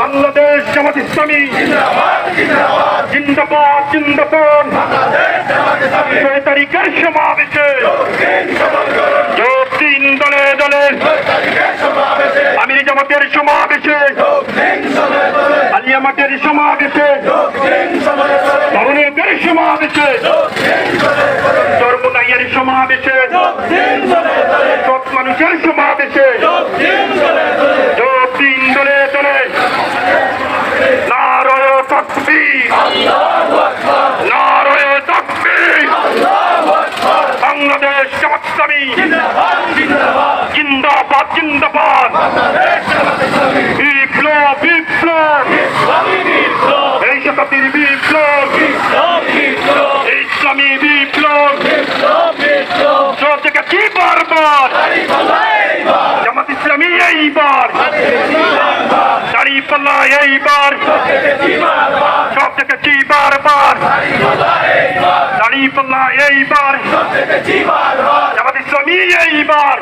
বাংলাদেশ জামাত ইসলামী। জিন্দাবাদ জিন্দাবাদ ছয় তারিখের সমাবেশে। যোগ দিন দলে দলে। আমির জামাতের সমাবেশে। আলিয়া মাঠের সমাবেশে। তরুণীদের সমাবেশে। চরমুনাইয়ের সমাবেশে। সব মানুষের সমাবেশে। যোগ বাংলাদেশ জামাতসামী জিন্দাবাদ জিন্দাবাদ। বিপ্লব বিপ্লব। এই শতাব্দীর বিপ্লব। ইসলামী বিপ্লব। সব দেখেছি বারবার জামাত ইসলামী এইবার। দাঁড়িপাল্লা এইবার। হাবিবুল্লাহ এইবার জামাত ইসলামী এইবার